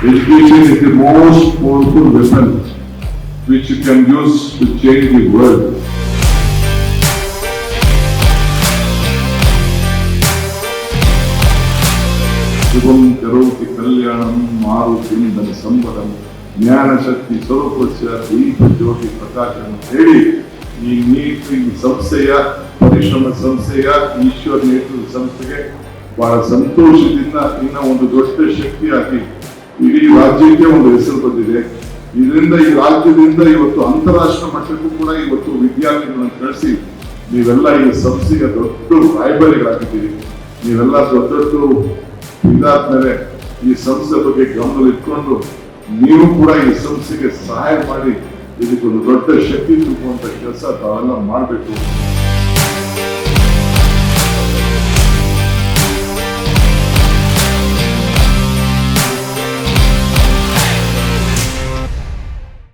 Education is the most powerful weapon which you can use to change the world. శుభం కరోతి కళ్యాణం మారుతిందన సంబరం ಜ್ಞಾನಶಕ್ತಿ ಸ್ವರೂಪಸ್ಯ ದೀಪ ಜ್ಯೋತಿ ಪ್ರಕಾಶನ ಹೇಳಿ ಈ ನೀಟ್ ಈ ಸಂಸ್ಥೆಯ ಪರಿಶ್ರಮ ಸಂಸ್ಥೆಯ ಈಶ್ವರ ನೇತೃತ್ವ ಸಂಸ್ಥೆಗೆ ಬಹಳ ಸಂತೋಷದಿಂದ ಇನ್ನ ಒಂದು ದೊಡ್ಡ ಶಕ್ತಿಯಾಗಿ ಇಡೀ ರಾಜ್ಯಕ್ಕೆ ಒಂದು ಹೆಸರು ಬಂದಿದೆ. ಇದರಿಂದ ಈ ರಾಜ್ಯದಿಂದ ಇವತ್ತು ಅಂತಾರಾಷ್ಟ್ರ ಮಟ್ಟಕ್ಕೂ ಕೂಡ ಇವತ್ತು ವಿದ್ಯಾರ್ಥಿಗಳನ್ನ ಕಳಿಸಿ ನೀವೆಲ್ಲ ಈ ಸಂಸ್ಥೆಯ ದೊಡ್ಡ ರಾಯಭಾರಿಗಳಾಗಿದ್ದೀರಿ. ನೀವೆಲ್ಲ ದೊಡ್ಡ ದೊಡ್ಡ ಇದಾದ್ಮೇಲೆ ಈ ಸಂಸ್ಥೆ ಬಗ್ಗೆ ಗಮನವಿಟ್ಕೊಂಡು ನೀವು ಕೂಡ ಈ ಸಂಸ್ಥೆಗೆ ಸಹಾಯ ಮಾಡಿ ಇದಕ್ಕೊಂದು ದೊಡ್ಡ ಶಕ್ತಿ ತುಂಬುವಂತ ಕೆಲಸ ತಾವೆಲ್ಲ ಮಾಡಬೇಕು.